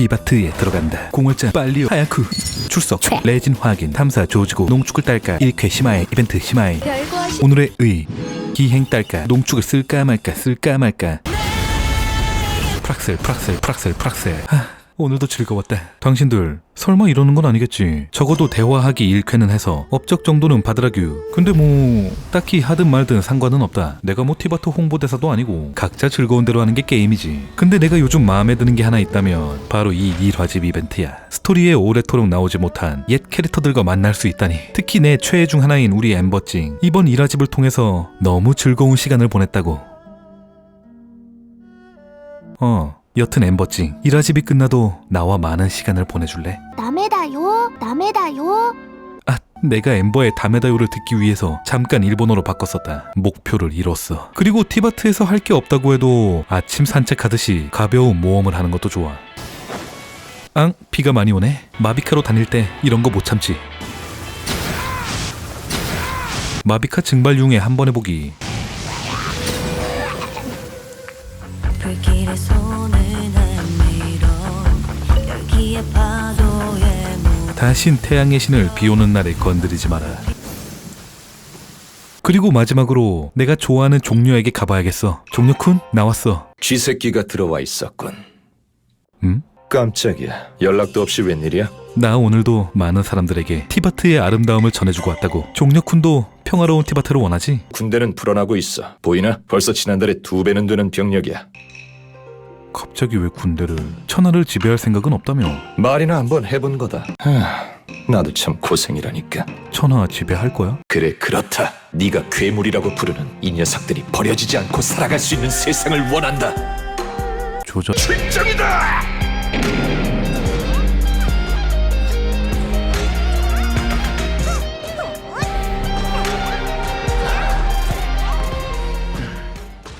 티바트에 들어간다. 공월자 빨리요. 하야쿠. 출석. 레진 확인. 탐사 조지고 농축을 딸까? 1회 심화의 이벤트 심화의. 별거 하시 오늘의 의. 기행 딸까? 농축을 쓸까 말까? 쓸까 말까? 프락셀 프락셀 프락셀 프락셀. 하, 오늘도 즐거웠다 당신들 설마 이러는 건 아니겠지? 적어도 대화하기 1회는 해서 업적 정도는 받으라규. 근데 뭐 딱히 하든 말든 상관은 없다. 내가 뭐 티바트 홍보대사도 아니고 각자 즐거운 대로 하는 게 게임이지. 근데 내가 요즘 마음에 드는 게 하나 있다면 바로 이 일화집 이벤트야. 스토리에 오래도록 나오지 못한 옛 캐릭터들과 만날 수 있다니. 특히 내 최애 중 하나인 우리 엠버찡 이번 일화집을 통해서 너무 즐거운 시간을 보냈다고. 어 여튼 엠버찡 일화집이 끝나도 나와 많은 시간을 보내줄래? 남해다요 남해다요 아, 내가 엠버의 다메다요를 듣기 위해서 잠깐 일본어로 바꿨었다. 목표를 이뤘어. 그리고 티바트에서 할 게 없다고 해도 아침 산책하듯이 가벼운 모험을 하는 것도 좋아. 앙, 비가 많이 오네. 마비카로 다닐 때 이런 거 못 참지. 마비카 증발융에 한 번 해보기. 불길에 손을 내밀어 열기의 파도에 무 다신 태양의 신을 비 오는 날에 건드리지 마라. 그리고 마지막으로 내가 좋아하는 종료에게 가봐야겠어. 종료쿤 나왔어. 쥐새끼가 들어와 있었군. 응? 깜짝이야. 연락도 없이 웬일이야? 나 오늘도 많은 사람들에게 티바트의 아름다움을 전해주고 왔다고. 종려쿤도 평화로운 티바트를 원하지? 군대는 불어나고 있어. 보이나? 벌써 지난달에 두 배는 되는 병력이야. 갑자기 왜 군대를 천하를 지배할 생각은 없다며? 말이나 한번 해본 거다. 하, 나도 참 고생이라니까. 천하 지배할 거야? 그래 그렇다. 네가 괴물이라고 부르는 이 녀석들이 버려지지 않고 살아갈 수 있는 세상을 원한다. 조져. 출정이다.